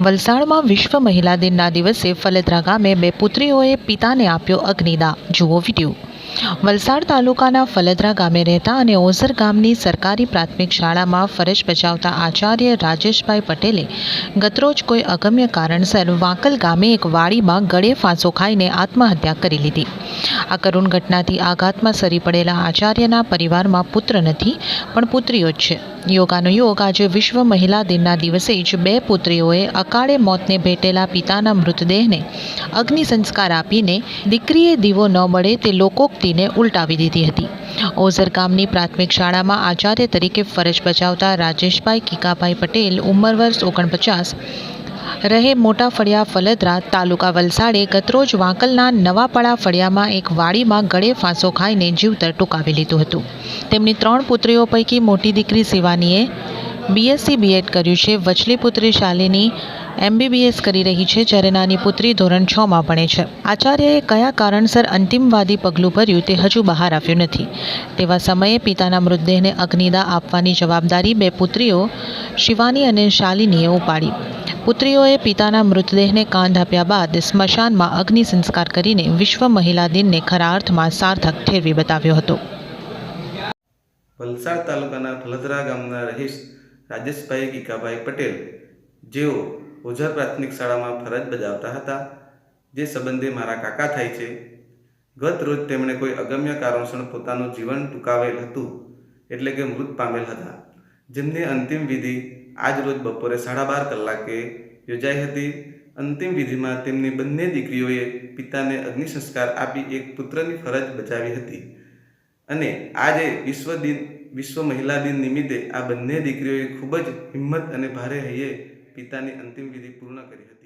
વલસાડમાં વિશ્વ મહિલા દિનના દિવસે ફલેદરા ગામે બે પુત્રીઓએ પિતાને આપ્યો અગ્નિદા. જુઓ વીડિયો. વલસાડ તાલુકાના ફલદ્રા ગામે રહેતા અને ઓઝર ગામની સરકારી પ્રાથમિક શાળામાં ફરજ બજાવતા આચાર્ય રાજેશભાઈ પટેલે ગતરોજ કોઈ અગમ્ય કારણસર વાંકલ ગામે એક વાડીમાં ગળે ફાંસો ખાઈને આત્મહત્યા કરી લીધી. આ કરુણ ઘટનાથી આઘાતમાં સરી પડેલા આચાર્યના પરિવારમાં પુત્ર નથી, પણ પુત્રીઓ જ છે. યોગાનુયોગ આજે વિશ્વ મહિલા દિનના દિવસે જ બે પુત્રીઓએ અકાળે મોતને ભેટેલા પિતાના મૃતદેહને અગ્નિ સંસ્કાર આપીને દીકરીએ દીવો ન મળે તે લોકોક્તિને ઉલટાવી દીધી હતી. ઓઝર ગામની પ્રાથમિક શાળામાં આચાર્ય તરીકે ફરજ બજાવતા રાજેશભાઈ કીકાભાઈ પટેલ ઉંમર વર્ષ ઓગણપચાસ રહે મોટા ફળિયા ફલદરા તાલુકા વલસાડે ગતરોજ વાંકલના નવાપડા ફળિયામાં એક વાડીમાં ગળે ફાંસો ખાઈને જીવતર ટૂંકાવી લીધું હતું. તેમની ત્રણ પુત્રીઓ પૈકી મોટી દીકરી શિવાનીએ બીએસસી બીએડ કર્યું છે. વચલી પુત્રી શાલિની એમબીબીએસ કરી રહી છે, જ્યારે નાની પુત્રી ધોરણ છમાં ભણે છે. આચાર્યએ કયા કારણસર અંતિમવાદી પગલું ભર્યું તે હજુ બહાર આવ્યું નથી. તેવા સમયે પિતાના મૃતદેહને અગ્નિદા આપવાની જવાબદારી બે પુત્રીઓ, શિવાની અને શાલિનીએ ઉપાડી. પુત્રીઓએ પિતાના મૃતદેહને કાંધ આપ્યા બાદ સ્મશાનમાં અગ્નિ સંસ્કાર કરીને વિશ્વ મહિલા દિનને ખરા અર્થમાં સાર્થક ઠેરવી બતાવ્યો હતો. વલસાડ તાલુકાના ફલદરા ગામના રહીશ રાજેશભાઈ ગીકાભાઈ પટેલ, જેઓ ઓઝર પ્રાથમિક શાળામાં ફરજ બજાવતા હતા, જે સંબંધે મારા કાકા થાય છે. ગત રોજ તેમણે કોઈ અગમ્ય કારણસર પોતાનું જીવન ટૂંકાવેલ હતું, એટલે કે મૃત પામેલ હતા. જેમની અંતિમ વિધિ આજ રોજ બપોરે સાડા બાર કલાકે યોજાઈ હતી. અંતિમ વિધિમાં તેમની બંને દીકરીઓએ પિતાને અગ્નિ સંસ્કાર આપી એક પુત્રની ફરજ બજાવી હતી. અને આજે વિશ્વ દિન વિશ્વ મહિલા દિન નિમિત્તે આ બંને દીકરીઓએ ખૂબ જ હિંમત અને ભારે હૈયે પિતાની અંતિમ વિધિ પૂર્ણ કરી હતી.